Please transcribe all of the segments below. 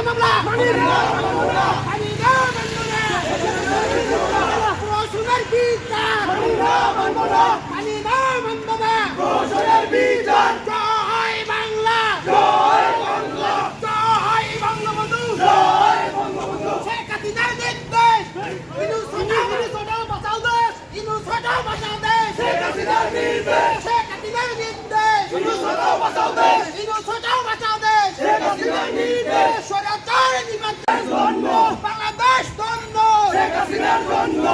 মামলা মানি মানি মানি মানি জয় বাংলা জয় বাংলা জয় নির্দেশ ইনু সোনা ইনু সোনা বাঁচাও দেশ ইনু সোনা দেশ শেখ হাসিনার নির্দেশ স্বৈরাচার নিবন্ধন ধন্য বাংলাদেশ ধন্য শেখ হাসিনার ধন্য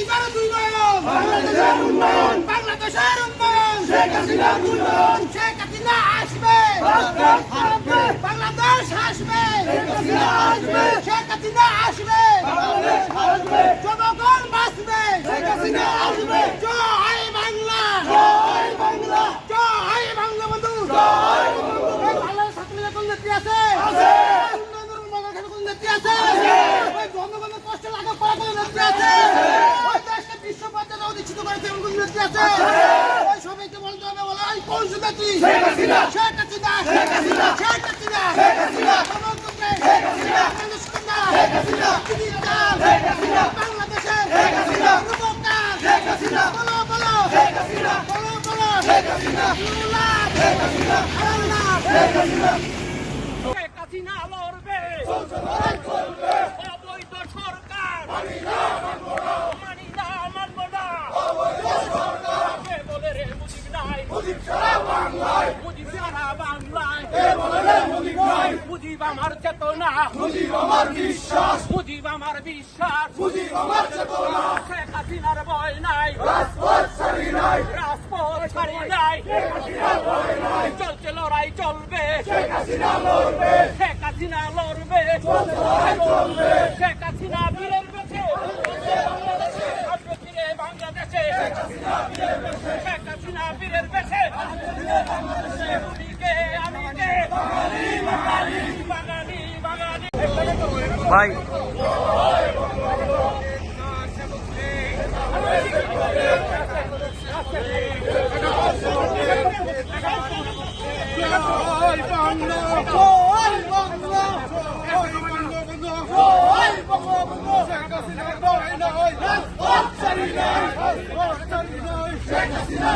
শেখ হাসিনার উন্নয়ন বাংলাদেশের উন্নয়ন। বাংলাদেশের উন্নয়ন। শেখ হাসিনার উন্নয়ন। শেখ হাসিনা আসবে। আসবে। বাংলাদেশ আসবে। শেখ হাসিনা আসবে। শেখ হাসিনা আসবে বাংলাদেশ আসবে জনগণ বাঁচবে শেখ হাসিনা আসবে জয় বাংলা জয় বাংলা জয় বঙ্গবন্ধু জয় বঙ্গবন্ধু বাংলাদেশ ছাত্রলীগের কোন নেত্রী আছে আছে উন্নয়নের বাংলাদেশের কোন নেত্রী আছে আছে ওই জনগণের কষ্ট লাগা পড়া কোন নেত্রী আছে ওই দেশকে বিশ্ব পর্যায়ে অধিষ্ঠিত করেছে এমন কোন নেত্রী আছে ওই সবাইকে বলতে হবে বলে এই কোন নেত্রী শেখ হাসিনা শেখ হাসিনা শেখ হাসিনা শেখ হাসিনা শেখ হাসিনা শেখ হাসিনা শেখ হাসিনা শেখ হাসিনা বাংলাদেশে শেখ হাসিনা শেখ হাসিনা বলো বলো শেখ হাসিনা বলো বলো শেখ হাসিনা শেখ হাসিনা শেখ হাসিনা শেখ হাসিনা লড়বে অবৈধ সরকার মানি না মানবো না কে বলে রে মুজিব নাই মুজিব সারা বাংলায় মুজিব আমার চেতনা মুজিব আমার বিশ্বাস। মুজিব আমার বিশ্বাস। মুজিব আমার চেতনা। শেখ হাসিনার ভয় নাই। রাজপথ ছাড়ি নাই। রাজপথ ছাড়ি নাই। চলছে লড়াই চলবে। শেখ হাসিনা লড়বে। শেখ হাসিনা লড়বে। চলবে। শেখ হাসিনা বীরের আসবে ফিরে বাংলাদেশে। শেখ হাসিনা বীরের বেছে তুমিকে ভাই। শেখ হাসিনা